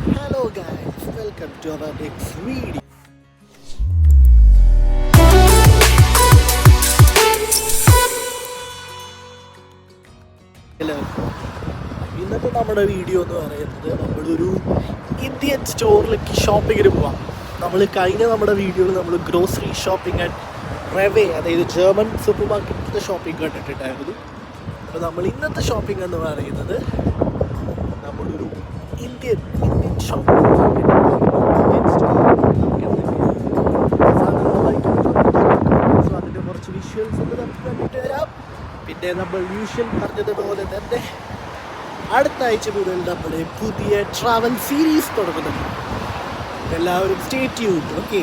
Hello guys, welcome to our next video. Hello ഇന്നത്തെ നമ്മുടെ video എന്ന് പറയുന്നത് നമ്മളൊരു ഇന്ത്യൻ സ്റ്റോറിലേക്ക് ഷോപ്പിങ്ങിന് പോവാം നമ്മൾ കഴിഞ്ഞ നമ്മുടെ വീഡിയോയിൽ നമ്മൾ ഗ്രോസറി ഷോപ്പിംഗ് ആൻഡ് റെവേ അതായത് ജർമ്മൻ സൂപ്പർ മാർക്കറ്റിന്റെ ഷോപ്പിംഗ് കണ്ടിട്ടുണ്ടായിരുന്നു അപ്പോൾ നമ്മൾ ഇന്നത്തെ ഷോപ്പിംഗ് എന്ന് പറയുന്നത് നമ്മളൊരു ഇന്ത്യൻ സോ അതിന്റെ കുറച്ച് പിന്നെ നമ്മൾ യൂഷ്വൽ പറഞ്ഞതുപോലെ തന്നെ അടുത്ത ആഴ്ച മുതൽ പുതിയ ട്രാവൽ സീരീസ് തുടങ്ങുന്നുണ്ട് എല്ലാവരും stay ട്യൂഡ് okay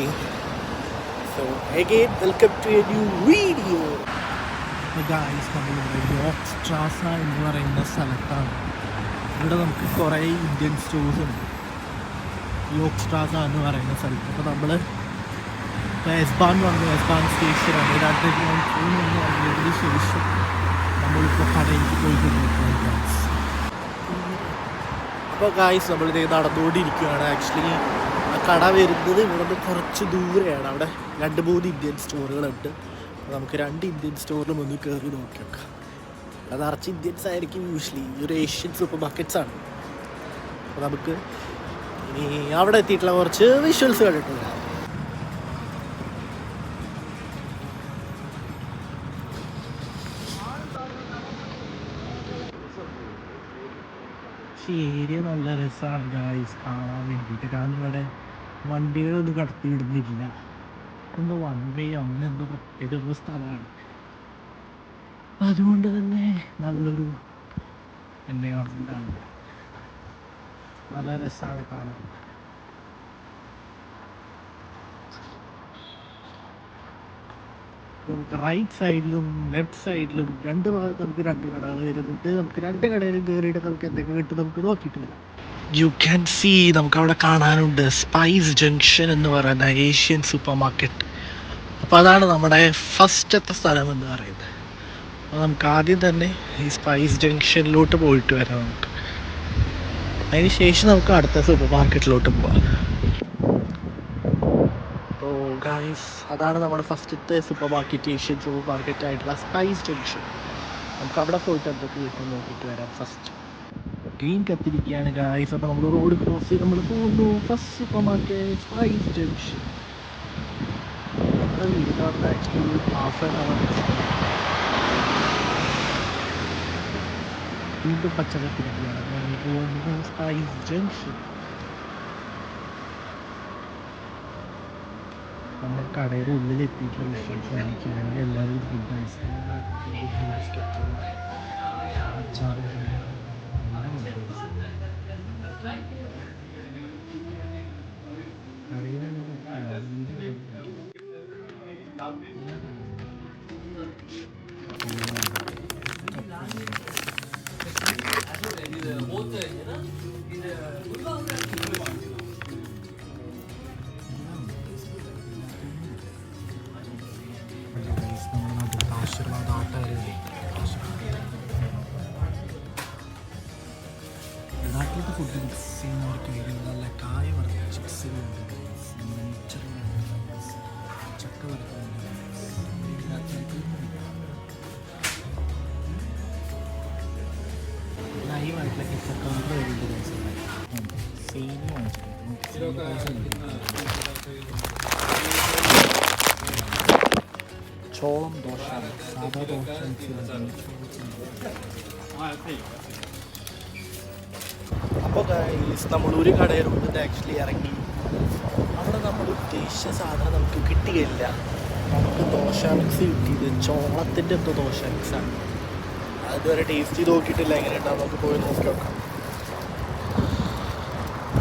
so again welcome to a new video guys നമ്മളിവിടെ യോക്സ് ട്രാസ എന്ന് പറയുന്ന സ്ഥലത്താണ്. ഇവിടെ നമുക്ക് കുറേ ഇന്ത്യൻ സ്റ്റോഴ്സ് ഉണ്ട്. യോക്ക് സ്ട്രാസ എന്ന് പറയുന്ന സ്ഥലത്ത്. അപ്പോൾ നമ്മൾ എസ്ബാൻ വന്നു. എസ്ബാൻ സ്റ്റേഷനാണ് ഞാൻ ഫോൺ വന്ന്. വന്നതിന് ശേഷം നമ്മളിപ്പോൾ കടയിലേക്ക് പോയിക്കൊണ്ടിരിക്കുകയാണ് ഗായ്സ് അപ്പോൾ ഗായ്സ് നമ്മളിത് നടന്നുകൊണ്ടിരിക്കുകയാണ്. ആക്ച്വലി ആ കട വരുന്നത് ഇവിടുന്ന് കുറച്ച് ദൂരെയാണ്. അവിടെ രണ്ട് മൂന്ന് ഇന്ത്യൻ സ്റ്റോറുകളുണ്ട് നമുക്ക് രണ്ട് ഇന്ത്യൻ സ്റ്റോറിലും ഒന്ന് കയറി നോക്കി നോക്കാം അത് നിറച്ച് ഇന്ത്യൻസ് ആയിരിക്കും യൂഷ്വലി ഒരു ഏഷ്യൻ സൂപ്പർ മാർക്കറ്റ്സ് ആണ്. അപ്പോൾ നമുക്ക് ഇനി അവിടെ എത്തിയിട്ടുള്ള കുറച്ച് വിഷ്വൽസ് കണ്ടിട്ടുണ്ട്. ഏരിയ നല്ല രസമാണ് ഗായ്സ് കാണാൻ വേണ്ടിയിട്ട്. കാരണം ഇവിടെ വണ്ടികളൊന്നും കടത്തിയിടുന്നില്ല. ഒന്ന് വൺ വേ അങ്ങനെ എന്തോ പ്രത്യേക സ്ഥലമാണ്. അതുകൊണ്ട് തന്നെ നല്ലൊരു എന്നെ എൻവയോൺമെന്റാണ് നല്ല രസമാണ് കാണാൻ. നമുക്ക് റൈറ്റ് സൈഡിലും ലെഫ്റ്റ് സൈഡിലും രണ്ട് ഭാഗത്ത് നമുക്ക് രണ്ട് കടകൾ വരുന്നുണ്ട്. നമുക്ക് രണ്ട് കടയിലും കയറിയിട്ട് നമുക്ക് എന്തൊക്കെ കിട്ടും നമുക്ക് നോക്കിയിട്ട് വരാം. യു ക്യാൻ സി നമുക്ക് അവിടെ കാണാനുണ്ട് സ്പൈസ് ജംഗ്ഷൻ എന്ന് പറയുന്ന ഏഷ്യൻ സൂപ്പർ മാർക്കറ്റ് അപ്പോൾ അതാണ് നമ്മുടെ ഫസ്റ്റത്തെ സ്ഥലം എന്ന് പറയുന്നത്. അപ്പോൾ നമുക്ക് ആദ്യം തന്നെ ഈ സ്പൈസ് ജംഗ്ഷനിലോട്ട് പോയിട്ട് വരാം നമുക്ക്. അതിന് ശേഷം നമുക്ക് അടുത്ത സൂപ്പർ മാർക്കറ്റിലോട്ട് പോവാം. അപ്പോൾ ഗായ്സ് അതാണ് നമ്മുടെ ഫസ്റ്റത്തെ super market Asian super market ആയിട്ടുള്ള സ്പൈസ് ജംഗ്ഷൻ നമുക്ക് അവിടെ പോയിട്ട് എന്തൊക്കെ കിട്ടും നോക്കിയിട്ട് വരാം ഫസ്റ്റ് ഗ്രീൻ കത്തിരിക്കുകയാണ് ഗായ്സ് അപ്പോൾ നമ്മൾ റോഡ് ക്രോസ് ചെയ്ത് നമ്മൾ പോകുന്നു. First super market Spice Junction half an hour വീണ്ടും പച്ച കത്തിരിക്കുകയാണ് നമ്മൾ പോകുന്നു സ്പൈസ് ജംഗ്ഷൻ നമ്മൾ കടയുടെ ഉള്ളിൽ എത്തിയിട്ടുള്ള വിഷ്വൽസ് കാണിക്കുകയാണെങ്കിൽ എല്ലാവരും ഫുഡ് നമ്മുടെ നാട്ടിലത്തെ ഫുഡ് മിക്സ് ചെയ്യുന്നവർക്ക് വേണ്ടി നല്ല കായ വറുത്ത ചിപ്സ് ചക്ക വറുത്തുണ്ട് ലൈവായിട്ടുള്ള കിച്ചൺ കൗണ്ടർ വരുന്നുണ്ട് സെയിം ചോളം ദോശ. സാധാ ദോശ അപ്പോൾ നമ്മൾ ഒരു കടയിലുണ്ട്. ആക്ച്വലി ഇറങ്ങി. അവിടെ നമ്മൾ ഉദ്ദേശിച്ച സാധനം നമുക്ക് കിട്ടിയില്ല. നമുക്ക് ദോശ മിക്സ് കിട്ടിയത്. ചോളത്തിന്റെ എന്തോ ദോശ മിക്സാണ് അതുവരെ ടേസ്റ്റ് ചെയ്ത് നോക്കിയിട്ടില്ല. എങ്ങനെ ഉണ്ടാവും നമുക്ക് പോയി നോക്കി നോക്കാം.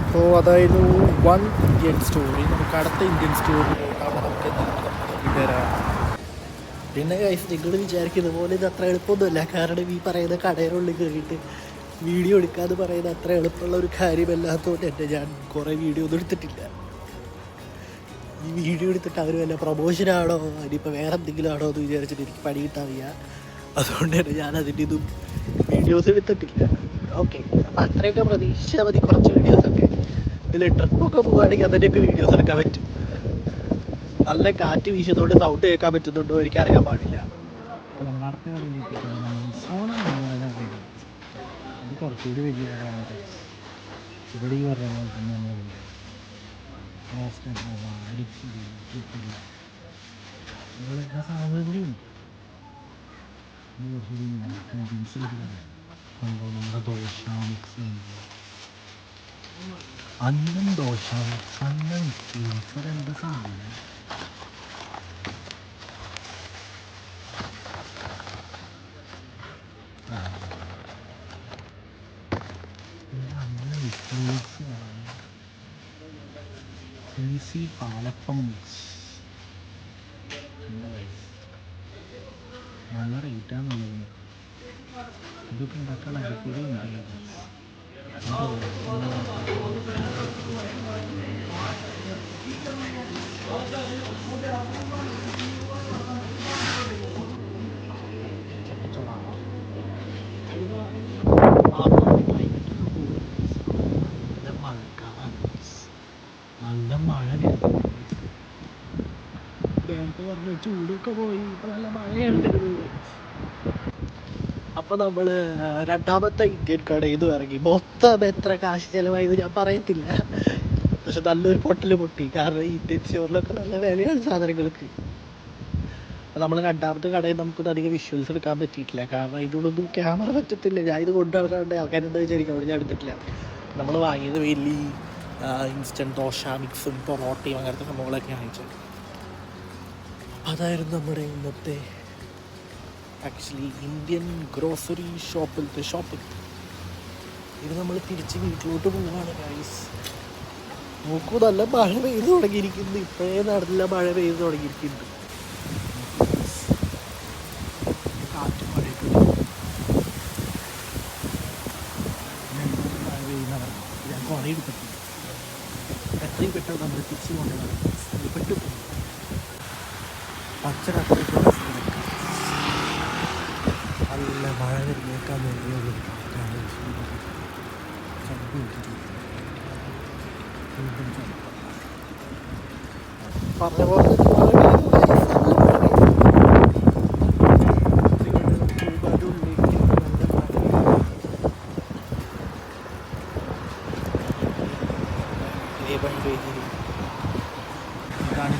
അപ്പോൾ അതായത് വൺ ഇന്ത്യൻ സ്റ്റോറി നമുക്ക് അടുത്ത ഇന്ത്യൻ സ്റ്റോറി പിന്നെ കഴിച്ച് നിങ്ങൾ വിചാരിക്കുന്ന പോലെ ഇത് അത്ര എളുപ്പമൊന്നുമല്ല. കാരണം ഈ പറയുന്ന കടയിലുള്ളിൽ കയറിയിട്ട് വീഡിയോ എടുക്കാന്ന് പറയുന്നത് അത്ര എളുപ്പമുള്ള ഒരു കാര്യമല്ലാത്തതുകൊണ്ട് എന്റെ ഞാൻ കുറേ വീഡിയോ ഒന്നും എടുത്തിട്ടില്ല. ഈ വീഡിയോ എടുത്തിട്ട് അവർ വല്ല പ്രൊമോഷനാണോ ഇനിയിപ്പോൾ വേറെ എന്തെങ്കിലും ആണോ എന്ന് വിചാരിച്ചിട്ട് എനിക്ക് പണി കിട്ടാറില്ല. അതുകൊണ്ട് തന്നെ ഞാൻ അതിന്റെ ഇതും വീഡിയോസ് എടുത്തിട്ടില്ല. ഓക്കെ അപ്പം അത്രയൊക്കെ പ്രതീക്ഷിച്ചാൽ മതി കുറച്ച് വീഡിയോസൊക്കെ ഇതിൽ ട്രിപ്പൊക്കെ പോകുകയാണെങ്കിൽ അതിന്റെയൊക്കെ വീഡിയോസ് എടുക്കാൻ പറ്റും. നല്ല കാറ്റ് വീശുന്നതുകൊണ്ട് സൗണ്ട് കേൾക്കാൻ പറ്റുന്നുണ്ടോ എനിക്കറിയാൻ പാടില്ല. കുറച്ചുകൂടി വലിയ ആളാണ്. ഇവിടെ ഈ പറഞ്ഞ പോലെ തന്നെ നമ്മളുണ്ട്. റോസ്റ്റ് പോവ, അരിപ്പൊടി, ഉപ്പില്ല. ഇവിടെ എല്ലാ സാധനങ്ങളും ഉണ്ട്. ഇത് കുറച്ചുകൂടി noodles ഇരിക്കുന്നു. അതുപോലെ നമ്മുടെ ദോശ മിക്സ് ഉണ്ട് അന്നം ദോശ മിക്സ് അന്നം മിക്സ് ഇവിടെ എന്താ സാധനം അന്നം മിക്സ് ഈസി പാലപ്പം മിക്സ് നല്ല റേറ്റാന്നുള്ളത് ഇതൊക്കെ ഉണ്ടാക്കാൻ അടിപൊളി ഉണ്ട് നല്ല മഴക്കാലാണ് പോയി അപ്പൊ നമ്മൾ രണ്ടാമത്തെ ഇന്ത്യൻ കടയിൽ നിന്ന് ഇറങ്ങി. മൊത്തം എത്ര കാശ് ചെലവായത് ഞാൻ പറയത്തില്ല. പക്ഷെ നല്ലൊരു പൊട്ടൽ പൊട്ടി. കാരണം ഇന്ത്യൻ സ്റ്റോറിലൊക്കെ നല്ല വിലയാണ് സാധനങ്ങൾക്ക്. നമ്മൾ രണ്ടാമത്തെ കടയിൽ നമുക്കൊന്നും അധികം വിഷ്വൽസ് എടുക്കാൻ പറ്റിയിട്ടില്ല. കാരണം ഇതിനൊന്നും ക്യാമറ പറ്റത്തില്ല. ഞാൻ ഇത് കൊണ്ടു നടക്കാണ്ട് ആൾക്കാരെന്താ വിചാരിക്കും? ഞാൻ എടുത്തിട്ടില്ല. നമ്മൾ വാങ്ങിയത് വലിയ ഇൻസ്റ്റന്റ് ദോശ മിക്സും പൊറോട്ടയും അങ്ങനത്തെ സംഭവങ്ങളൊക്കെ വാങ്ങിച്ചത് അതായിരുന്നു നമ്മുടെ ഇന്നത്തെ ആക്ച്വലി ഇന്ത്യൻ ഗ്രോസറി ഷോപ്പിലത്തെ ഷോപ്പിംഗ് ഇത് നമ്മൾ തിരിച്ച് വീട്ടിലോട്ട് പോവുകയാണ് ഗൈസ് നോക്കൂ നല്ല മഴ പെയ്ത് തുടങ്ങിയിരിക്കുന്നു. ഇപ്പോഴേ നല്ല മഴ പെയ്ത് തുടങ്ങിയിരിക്കുന്നു. ഞാൻ കുറേ എടുത്തിട്ടുണ്ട്. പെട്ടെന്ന് നമ്മൾ തിരിച്ചു പോകേണ്ടതാണ് പെട്ടു പച്ച കത്തിരിക്കുന്ന സ്ഥലത്ത് നല്ല മഴ വരുന്നേക്കാൻ വേണ്ടിയുള്ള ഒരു ചതുപ്പ്. പറഞ്ഞ പോലെ ഇതാണ്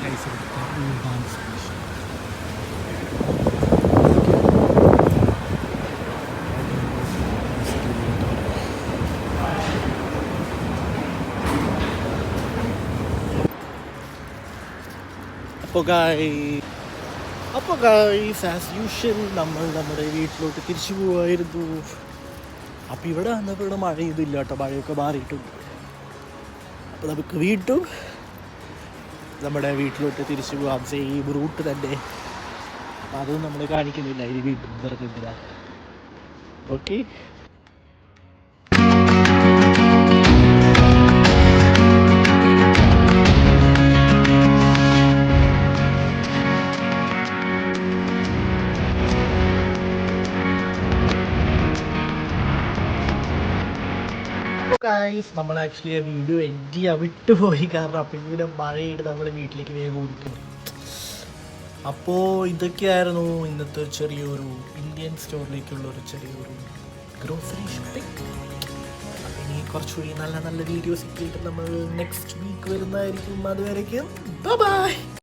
ഗായ് അപ്പോൾ ഗായ്സ് ആസ് യൂഷ്വൽ നമ്മൾ നമ്മുടെ വീട്ടിലോട്ട് തിരിച്ചു പോവായിരുന്നു. അപ്പോൾ ഇവിടെ വന്നപ്പോൾ ഇവിടെ മഴ ഇല്ല കേട്ടോ മഴയൊക്കെ മാറിയിട്ടുണ്ട്. അപ്പോൾ നമുക്ക് വീണ്ടും നമ്മുടെ വീട്ടിലോട്ട് തിരിച്ചു പോകാം. സെയിം റൂട്ട് തന്നെ. അപ്പോൾ അതും നമ്മൾ കാണിക്കുന്നില്ല. ഇത് വീണ്ടും വെറുതെ ഓക്കെ ഗൈസ് നമ്മൾ ആക്ച്വലി ആ വീഡിയോ എൻഡ് ചെയ്യാൻ വിട്ടുപോയി. കാരണം അപ്പം ഇങ്ങനെ മഴയിട്ട് നമ്മൾ വീട്ടിലേക്ക് വേഗം ഓടിക്കുന്നു. അപ്പോൾ ഇതൊക്കെയായിരുന്നു ഇന്നത്തെ ചെറിയൊരു ഇന്ത്യൻ സ്റ്റോറിലേക്കുള്ള ഒരു ചെറിയൊരു ഗ്രോസറി ഷോപ്പിംഗ് ഇനി കുറച്ചുകൂടി നല്ല നല്ല വീഡിയോസ് ആയിട്ട് നമ്മൾ നെക്സ്റ്റ് വീക്ക് വരുന്നതായിരിക്കും. അതുവരേക്കും ബൈ